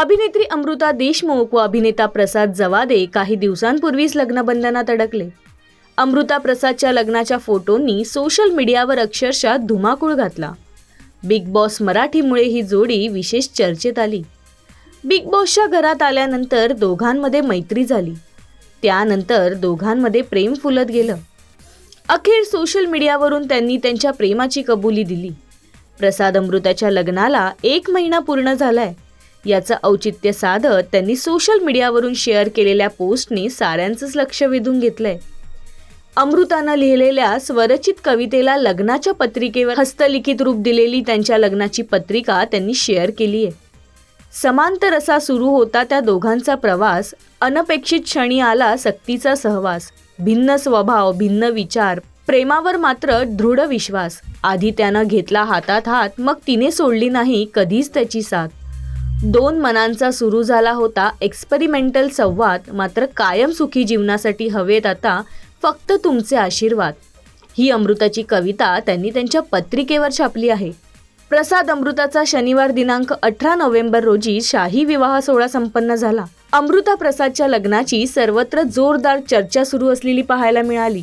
अभिनेत्री अमृता देशमुख व अभिनेता प्रसाद जवादे काही दिवसांपूर्वीच लग्नबंधनात अडकले. अमृता प्रसादच्या लग्नाच्या फोटोंनी सोशल मीडियावर अक्षरशः धुमाकूळ घातला. बिग बॉस मराठीमुळे ही जोडी विशेष चर्चेत आली. बिग बॉसच्या घरात आल्यानंतर दोघांमध्ये मैत्री झाली. त्यानंतर दोघांमध्ये प्रेम फुलत गेलं. अखेर सोशल मीडियावरून त्यांनी त्यांच्या प्रेमाची कबुली दिली. प्रसाद अमृताच्या लग्नाला एक महिना पूर्ण झालाय. याचं औचित्य साधत त्यांनी सोशल मीडियावरून शेअर केलेल्या पोस्टने साऱ्यांचंच लक्ष वेधून घेतलंय. अमृतानं लिहिलेल्या स्वरचित कवितेला लग्नाच्या पत्रिकेवर हस्तलिखित रूप दिलेली त्यांच्या लग्नाची पत्रिका त्यांनी शेअर केली आहे समांतर असा सुरू होता त्या दोघांचा प्रवास अनपेक्षित क्षणी आला सक्तीचा सहवास. भिन्न स्वभाव भिन्न विचार प्रेमावर मात्र दृढ विश्वास. आधी त्यानं घेतला हातात हात मग तिने सोडली नाही कधीच त्याची साथ. दोन मनांचा सुरू झाला होता एक्सपेरिमेंटल संवाद मात्र कायम सुखी जीवनासाठी हवेत आता फक्त तुमचे आशीर्वाद. ही अमृताची कविता त्यांनी त्यांच्या पत्रिकेवर छापली आहे. प्रसाद अमृताचा शनिवार दिनांक अठरा नोव्हेंबर रोजी शाही विवाह सोहळा संपन्न झाला. अमृता प्रसादच्या लग्नाची सर्वत्र जोरदार चर्चा सुरू असलेली पाहायला मिळाली.